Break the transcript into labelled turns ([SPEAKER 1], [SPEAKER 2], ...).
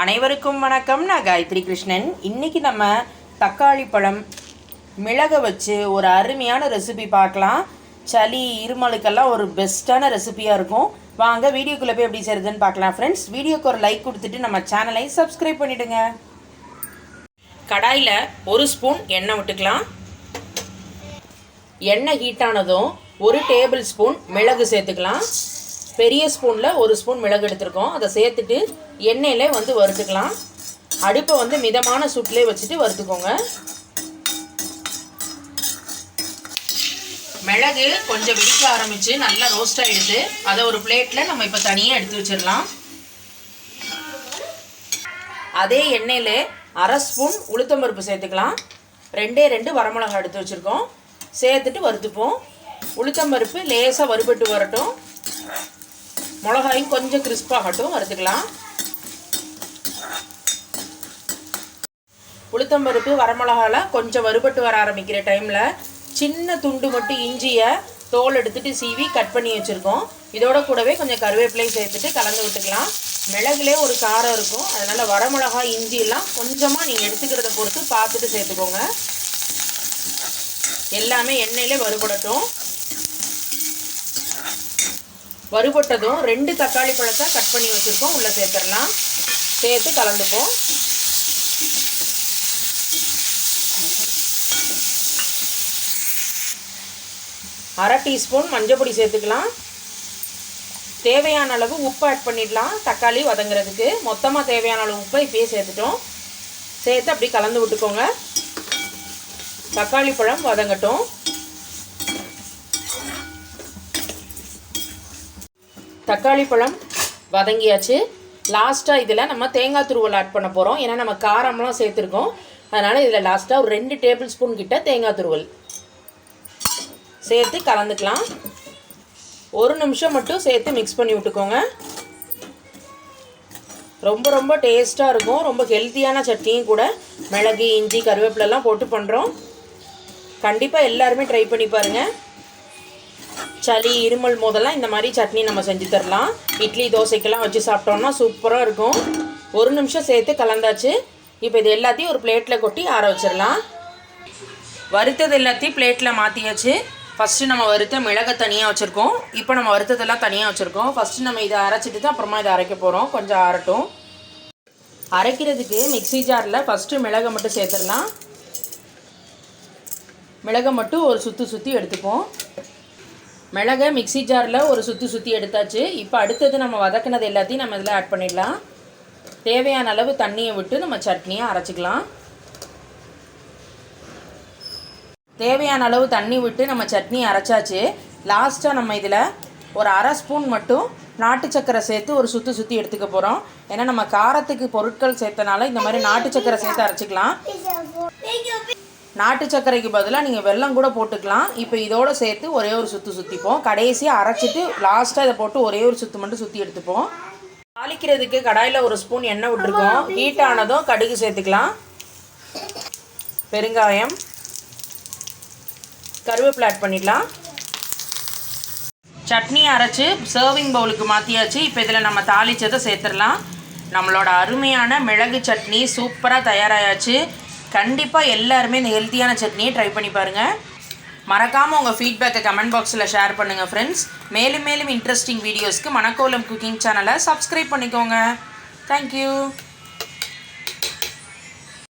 [SPEAKER 1] அனைவருக்கும் வணக்கம். நான் காயத்ரி கிருஷ்ணன். இன்றைக்கி நம்ம தக்காளி பழம் மிளகை வச்சு ஒரு அருமையான ரெசிபி பார்க்கலாம். சளி இருமலுக்கெல்லாம் ஒரு பெஸ்ட்டான ரெசிபியாக இருக்கும். வாங்க வீடியோக்குள்ளே போய் எப்படி செய்யுதுன்னு பார்க்கலாம் ஃப்ரெண்ட்ஸ் வீடியோக்கு ஒரு லைக் கொடுத்துட்டு நம்ம சேனலை சப்ஸ்கிரைப் பண்ணிவிடுங்க கடாயில் ஒரு ஸ்பூன் எண்ணெய் விட்டுக்கலாம். எண்ணெய் ஹீட்டானதும் ஒரு டேபிள் ஸ்பூன் மிளகு சேர்த்துக்கலாம். பெரிய ஸ்பூனில் ஒரு ஸ்பூன் மிளகு எடுத்திருக்கோம். அதை சேர்த்துட்டு எண்ணெயில் வந்து வறுத்துக்கலாம். அடுப்பை வந்து மிதமான சுட்டிலே வச்சுட்டு வறுத்துக்கோங்க. மிளகு கொஞ்சம் வெடிக்க ஆரம்பித்து நல்லா ரோஸ்ட் ஆகிடுது அதை ஒரு பிளேட்டில் நம்ம இப்போ தனியாக எடுத்து வச்சிடலாம். அதே எண்ணெயில் அரை ஸ்பூன் உளுத்தம்பருப்பு சேர்த்துக்கலாம். ரெண்டே ரெண்டு வரமிளகாய் எடுத்து வச்சுருக்கோம். சேர்த்துட்டு வறுத்துப்போம். உளுத்தம்பருப்பு லேசாக வறுபட்டு வரட்டும். மிளகாயும் கொஞ்சம் கிறிஸ்பாகட்டும் வறுத்துக்கலாம். உளுத்தம்பருப்பு வரமிளகால கொஞ்சம் வறுபட்டு வர ஆரம்பிக்கிற டைமில் சின்ன துண்டு மட்டும் இஞ்சியை தோல் எடுத்துகிட்டு சீவி கட் பண்ணி வச்சுருக்கோம். இதோட கூடவே கொஞ்சம் கருவேப்பிலையும் சேர்த்துட்டு கலந்து விட்டுக்கலாம். மிளகுலே ஒரு காரம் இருக்கும். அதனால் வரமிளகா இஞ்சி கொஞ்சமாக நீங்கள் எடுத்துக்கிறத பொறுத்து பார்த்துட்டு சேர்த்துக்கோங்க. எல்லாமே எண்ணெயிலே வறுபடட்டும். வறுபட்டதும் ரெண்டு தக்காளி பழத்தை கட் பண்ணி வச்சுருக்கோம். உள்ளே சேர்த்துடலாம். சேர்த்து கலந்துப்போம். அரை டீஸ்பூன் மஞ்சள் பொடி சேர்த்துக்கலாம். தேவையான அளவு உப்பு ஆட் பண்ணிடலாம். தக்காளி வதங்குறதுக்கு மொத்தமாக தேவையான அளவு உப்பை இப்பயே சேர்த்துட்டோம். சேர்த்து அப்படி கலந்து விட்டுக்கோங்க. தக்காளி பழம் வதங்கட்டும். தக்காளி பழம் வதங்கியாச்சு. லாஸ்ட்டாக இதில் நம்ம தேங்காய் துருவல் ஆட் பண்ண போகிறோம் ஏன்னா நம்ம காரம்லாம் சேர்த்துருக்கோம். அதனால் இதில் லாஸ்ட்டாக ஒரு ரெண்டு டேபிள் ஸ்பூன் கிட்ட தேங்காய் துருவல். சேர்த்து கலந்துக்கலாம். ஒரு நிமிஷம் மட்டும் சேர்த்து மிக்ஸ் பண்ணி விட்டுக்கோங்க. ரொம்ப ரொம்ப டேஸ்ட்டாக இருக்கும். ரொம்ப ஹெல்த்தியான சட்னியும் கூட. மிளகு இஞ்சி கருவேப்பிலெல்லாம் போட்டு பண்ணுறோம் கண்டிப்பாக எல்லாருமே ட்ரை பண்ணி பாருங்கள் சளி இருமல் போதெல்லாம் இந்த மாதிரி சட்னி நம்ம செஞ்சு தரலாம். இட்லி தோசைக்கெல்லாம் வச்சு சாப்பிட்டோம்னா சூப்பராக இருக்கும். ஒரு நிமிஷம் சேர்த்து கலந்தாச்சு. இப்போ இது எல்லாத்தையும் ஒரு பிளேட்டில் கொட்டி ஆற வச்சிடலாம். வறுத்தது எல்லாத்தையும் பிளேட்டில் மாற்றியாச்சு ஃபஸ்ட்டு நம்ம வறுத்த மிளகை தனியாக வச்சுருக்கோம். இப்போ நம்ம வறுத்ததெல்லாம் தனியாக வச்சுருக்கோம். ஃபஸ்ட்டு நம்ம இதை அரைச்சிட்டு தான் அப்புறமா இதை அரைக்க போகிறோம் கொஞ்சம் ஆறட்டும். அரைக்கிறதுக்கு மிக்ஸி ஜாரில் ஃபஸ்ட்டு மிளகை மட்டும் சேர்த்துடலாம். மிளகை மட்டும் ஒரு சுற்றி சுற்றி எடுத்துப்போம். மிளகை மிக்ஸி ஜாரில் ஒரு சுற்றி சுற்றி எடுத்தாச்சு. இப்போ அடுத்தது நம்ம வதக்கினது எல்லாத்தையும் நம்ம இதில் ஆட் பண்ணிடலாம். தேவையான அளவு தண்ணியை விட்டு நம்ம சட்னியை அரைச்சிக்கலாம். தேவையான அளவு தண்ணி விட்டு நம்ம சட்னி அரைச்சாச்சு. லாஸ்ட்டாக நம்ம இதில் ஒரு அரை ஸ்பூன் மட்டும் நாட்டு சக்கரை சேர்த்து ஒரு சுற்றி சுற்றி எடுத்துக்க போகிறோம் ஏன்னா நம்ம காரத்துக்கு பொருட்கள் சேர்த்தனால இந்த மாதிரி நாட்டு சக்கரை சேர்த்து அரைச்சிக்கலாம். நாட்டு சர்க்கரைக்கு பதிலாக நீங்கள் வெல்லம் கூட போட்டுக்கலாம். இப்போ இதோடு சேர்த்து ஒரே ஒரு சுற்று சுற்றிப்போம் கடைசியாக அரைச்சிட்டு லாஸ்ட்டாக இதை போட்டு ஒரே ஒரு சுற்று மட்டும் சுற்றி எடுத்துப்போம். தாளிக்கிறதுக்கு கடாயில் ஒரு ஸ்பூன் எண்ணெய் விட்டுருக்கோம். ஹீட் ஆனதும் கடுகு சேர்த்துக்கலாம். பெருங்காயம். கருவேப்பிலை ஆட் பண்ணிடலாம் சட்னி அரைச்சி சர்விங் பவுலுக்கு மாற்றியாச்சு இப்போ இதில் நம்ம தாளிச்சதை சேர்த்துடலாம். நம்மளோட அருமையான மிளகு சட்னி சூப்பராக தயாராகியாச்சு கண்டிப்பாக எல்லாருமே இந்த ஹெல்த்தியான சட்னியை ட்ரை பண்ணி பாருங்கள் மறக்காமல் உங்கள் ஃபீட்பேக்கை கமெண்ட் பாக்ஸில் ஷேர் பண்ணுங்கள் ஃப்ரெண்ட்ஸ் மேலும் மேலும் இன்ட்ரெஸ்டிங் வீடியோஸ்க்கு மணக்கோலம் குக்கிங் சேனலை சப்ஸ்கிரைப் பண்ணிக்கோங்க. Thank you